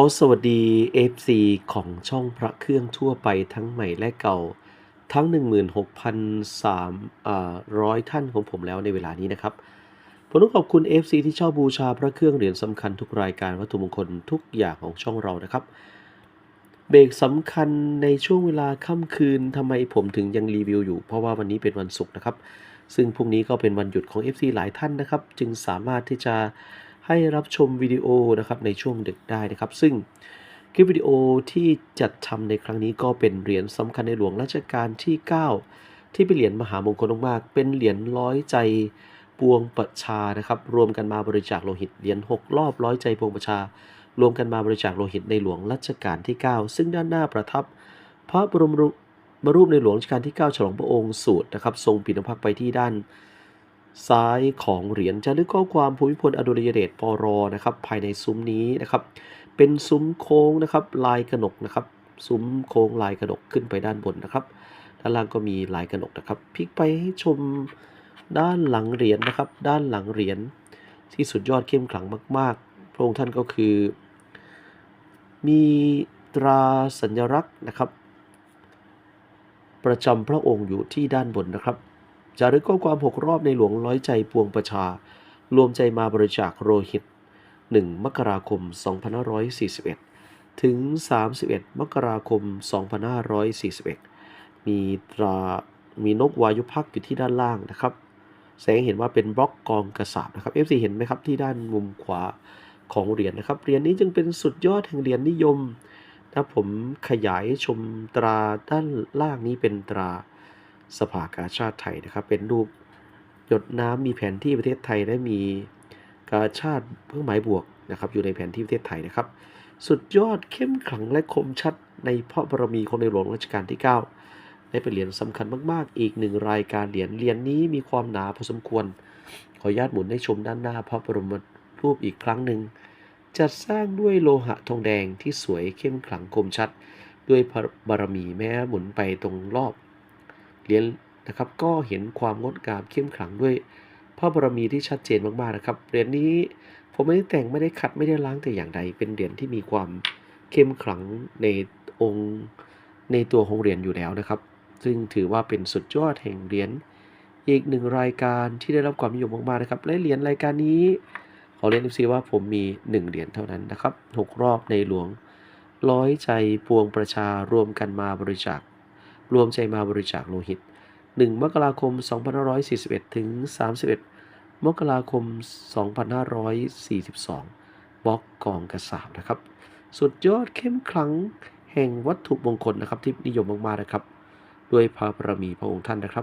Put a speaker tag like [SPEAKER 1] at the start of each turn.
[SPEAKER 1] อสวัสดี FC ของช่องพระเครื่องทั่วไปทั้งใหม่และเก่า ทั้ง 16,300อ่าร้อยท่านของผมแล้วในเวลานี้นะครับ ผมต้องขอบคุณ FC ที่เช่าบูชาพระเครื่องเหรียญสำคัญทุกรายการวัตถุมงคลทุกอย่างของช่องเรานะครับ เบรกสำคัญในช่วงเวลาค่ำคืนทำไมผมถึงยังรีวิวอยู่ เพราะว่าวันนี้เป็นวันศุกร์นะครับ ซึ่งพรุ่งนี้ก็เป็นวันหยุดของ FC หลายท่านนะครับ จึงสามารถที่จะ ให้รับชมวิดีโอนะครับในช่วงดึกได้นะครับ ซึ่งคลิปวิดีโอที่จัดทำในครั้งนี้ก็เป็นเหรียญสำคัญในหลวงรัชกาลที่ 9 ที่เป็นเหรียญมหามงคลมากๆเป็นเหรียญร้อยใจปวงประชานะครับ รวมกันมาบริจาคโลหิตเหรียญ6รอบร้อยใจปวงประชา รวมกันมาบริจาคโลหิตในหลวงรัชกาลที่ 9 ซึ่งด้านหน้าประทับ พระบรมรูปรูปในหลวงรัชกาลที่ 9 ฉลองพระองค์สูตรนะครับ ทรงปีนพักไปที่ด้าน ซ้ายของเหรียญจะนึกข้อความภูมิพลอดุลยเดชปรนะครับภายในซุ้มนี้นะครับ เป็นซุ้มโค้งนะครับลายกระหนกนะครับซุ้มโค้งลายกระหนกขึ้นไปด้านบนนะครับด้านล่างก็มีลายกระหนกนะครับพลิกไปให้ชมด้านหลังเหรียญนะครับ ด้านหลังเหรียญที่สุดยอดเข้มขลังมาก ๆ พระองค์ท่านก็คือ มีตราสัญลักษณ์นะครับ ประจำพระองค์อยู่ที่ด้านบนนะครับ จารึกข้อความหกรอบในหลวงร้อยใจปวงประชา รวมใจมาบริจาคโลหิต 1 มกราคม 2541 ถึง 31 มกราคม 2541 มีตรามีนกวายุพักอยู่ที่ด้านล่างนะครับ แสงเห็นว่าเป็นบล็อกกองกระสาบนะครับ FC เห็นไหมครับที่ด้านมุมขวาของเหรียญนะครับเหรียญนี้จึงเป็นสุดยอดแห่งเหรียญนิยมถ้าผมขยายชมตราด้านล่างนี้เป็นตรา สภากาชาติไทยนะครับ เป็นรูปหยดน้ำมีแผนที่ประเทศไทยและมีกาชาติเครื่องหมายบวกนะครับ อยู่ในแผนที่ประเทศไทยนะครับ สุดยอดเข้มขลังและคมชัดในพระบารมีของในหลวงรัชกาลที่ 9 ได้เป็นเหรียญสำคัญมาก ๆ อีกหนึ่งรายการเหรียญเหรียญนี้มีความหนาพอสมควร ขออนุญาตหมุนให้ชมด้านหน้าพระบรมรูปอีกครั้งหนึ่งจัดสร้างด้วยโลหะทองแดงที่สวยเข้มขลังคมชัด ด้วยพระบารมีแม้หมุนไปตรงรอบ เหรียญนะครับก็เห็นความงดงามเข้มขลังด้วยพระบรมีที่ชัดเจนมากๆนะครับเหรียญนี้ผมไม่ได้แต่งไม่ได้ขัดไม่ได้ล้างแต่อย่างใด เป็นเหรียญที่มีความเข้มขลังในองค์ในตัวของเหรียญอยู่แล้วนะครับ ซึ่งถือว่าเป็นสุดยอดแห่งเหรียญอีกหนึ่งรายการที่ได้รับความนิยมมากๆนะครับและเหรียญรายการนี้ขอเรียนเอฟซีว่าผมมี 1 เหรียญเท่านั้นนะครับหกรอบในหลวงร้อยใจปวงประชารวมกันมาบริจาค รวมใจมาบริจาคโลหิต 1 มกราคม 2541 ถึง 31 มกราคม 2542 บล็อกกองกระสาบนะครับ สุดยอดเข้มขลังแห่งวัตถุมงคลนะครับที่นิยมมากๆนะครับ ด้วยพระบารมีพระองค์ท่านนะครับ